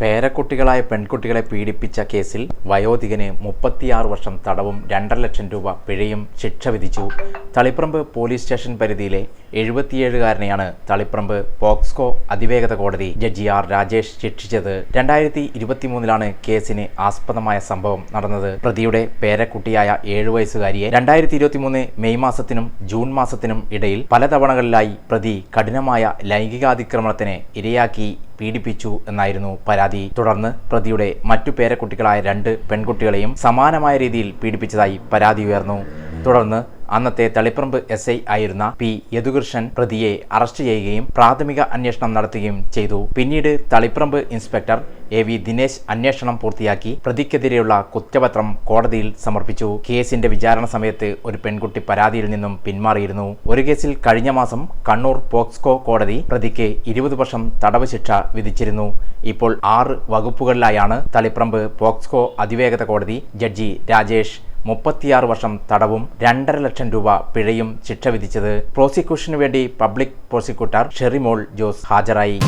പേരക്കുട്ടികളായ പെൺകുട്ടികളെ പീഡിപ്പിച്ച കേസിൽ വയോധികന് മുപ്പത്തിയാറ് വർഷം തടവും രണ്ടര ലക്ഷം രൂപ പിഴയും ശിക്ഷ വിധിച്ചു. തളിപ്പറമ്പ് പോലീസ് സ്റ്റേഷൻ പരിധിയിലെ എഴുപത്തിയേഴുകാരനെയാണ് തളിപ്പറമ്പ് പോക്സ്കോ അതിവേഗത കോടതി ജഡ്ജി ആർ രാജേഷ് ശിക്ഷിച്ചത്. രണ്ടായിരത്തി ഇരുപത്തിമൂന്നിലാണ് കേസിന് ആസ്പദമായ സംഭവം നടന്നത്. പ്രതിയുടെ പേരക്കുട്ടിയായ ഏഴു വയസ്സുകാരിയെ രണ്ടായിരത്തി ഇരുപത്തിമൂന്ന് മെയ് മാസത്തിനും ജൂൺ മാസത്തിനും ഇടയിൽ പലതവണകളിലായി പ്രതി കഠിനമായ ലൈംഗികാതിക്രമണത്തിന് ഇരയാക്കി പീഡിപ്പിച്ചു എന്നായിരുന്നു പരാതി. തുടർന്ന് പ്രതിയുടെ മറ്റു പേരക്കുട്ടികളായ രണ്ട് പെൺകുട്ടികളെയും സമാനമായ രീതിയിൽ പീഡിപ്പിച്ചതായി പരാതി ഉയർന്നു. തുടർന്ന് അന്നത്തെ തളിപ്പറമ്പ് എസ് ഐ ആയിരുന്ന പി യദുകൃഷ്ണൻ പ്രതിയെ അറസ്റ്റ് ചെയ്യുകയും പ്രാഥമിക അന്വേഷണം നടത്തുകയും ചെയ്തു. പിന്നീട് Taliparamba inspector A V Dinesh അന്വേഷണം പൂർത്തിയാക്കി പ്രതിക്കെതിരെയുള്ള കുറ്റപത്രം കോടതിയിൽ സമർപ്പിച്ചു. കേസിന്റെ വിചാരണ സമയത്ത് ഒരു പെൺകുട്ടി പരാതിയിൽ നിന്നും പിന്മാറിയിരുന്നു. ഒരു കേസിൽ കഴിഞ്ഞ മാസം കണ്ണൂർ പോക്സ്കോ കോടതി പ്രതിക്ക് ഇരുപത് വർഷം തടവ് ശിക്ഷ വിധിച്ചിരുന്നു. ഇപ്പോൾ ആറ് വകുപ്പുകളിലായാണ് തളിപ്പറമ്പ് പോക്സ്കോ അതിവേഗത കോടതി ജഡ്ജി രാജേഷ് മുപ്പത്തിയാറ് വർഷം തടവും രണ്ടര ലക്ഷം രൂപ പിഴയും ശിക്ഷ വിധിച്ചത് പ്രോസിക്യൂഷനു വേണ്ടി പബ്ലിക് പ്രോസിക്യൂട്ടർ ഷെറിമോൾ ജോസ് ഹാജരായി.